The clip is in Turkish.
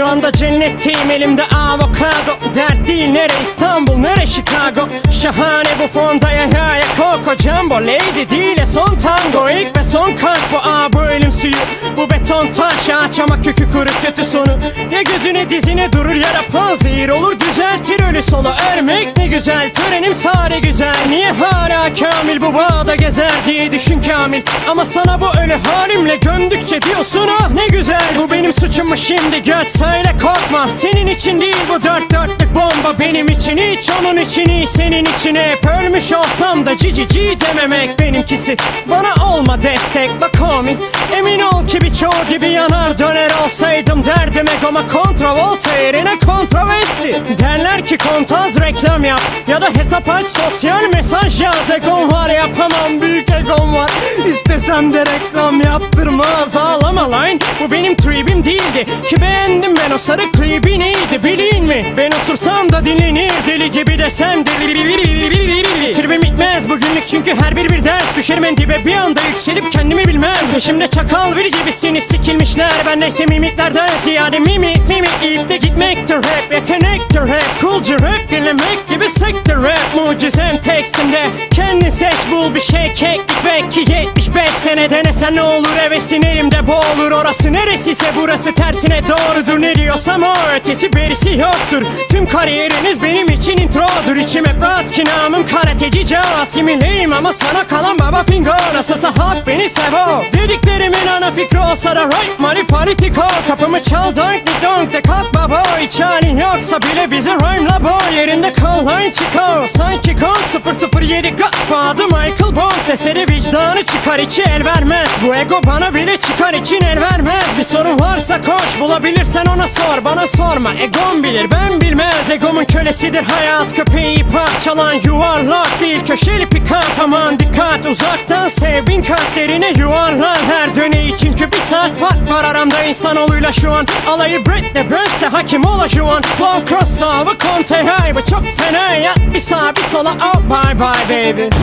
Şu anda cennetteyim elimde avokado. Dert değil nere? İstanbul nere? Chicago. Şahane bu fonda ya ya ya Coco Jumbo. Lady değil son tango ağaç ama kökü kuru kötü sonu. Ya gözüne dizine durur ya da panzehir olur. Düzeltir ölü solu Ölmek ne güzel törenim sare güzel. Niye hala kamil bu bağda gezer diye düşün kamil. Ama sana bu ölü halimle gömdükçe diyorsun ah ne güzel Bu benim suçum mu şimdi göt söyle korkma. Senin için değil bu dört dörtlük benim için hiç onun için iyi senin için hep. Ölmüş olsam da cici ci dememek benimkisi. Bana olma destek bak homie. Emin ol ki birçoğu gibi yanar döner olsaydım derdim. Egoma kontravolta yerine kontravesti Derler ki kontaz reklam yap ya da hesap aç sosyal mesaj yaz. Egom var yapamam büyük egom var. İstesem de reklam yaptırmaz. Ağlama lan Bu benim tribim değildi. Ki beğendim ben o sarı klibi neydi bilin mi? Ben osursam da dinlenir deli gibi desem deli Tribim bitmez bugünlük çünkü her bir bir ders Düşerim en dibe. Bir anda yükselip kendimi bilmem. Peşimde çakal bir gibisiniz sikilmişler. Ben neyse mimiklerden ziyade mimik mimik iyip de gitmektir hep Yetenektir hep. Coolcu rap dinlemek gibi sektör rap Mucizem tekstimde. Kendin seç bul bir şey keklik belki 75 sene denesen ne olur? Hevesin elimde boğulur Orası neresiyse burası tersine doğrudur. Ne diyorsam o ötesi berisi yoktur. Tüm kariyeriniz benim için introdur. İçim hep rahat ki namım karateci Casimileyim ama sana kalan baba finger Nasılsa halk beni sevo. Dediklerimin ana fikri olsa da right money fanatiko Kapımı çal donk di donk de kalk baba Hiç halin yoksa bile bizi rhyme'la boy. Yerinde kal line çıkar Sanki kong 007 Godfather Michael Bond Deseri vicdanı çıkar içi el vermez. Bu ego bana bile çıkar için el vermez. Bir sorun varsa koş bulabilirsen ona sor. Bana sorma egom bilir ben bilmez. Egomun kölesidir hayat köpeği parçalan Yuvarlak değil. Köşeli pikap Aman dikkat. Uzaktan sev bin kat derine yuvarlar Her döneyi. Çünkü bir saat fark var aramda insanoğluyla şu an. Alayı Britney Burns'e hakim ola şu an Flow cross Conte High bu çok fena ya Bir sağa bir sola. Oh bye bye baby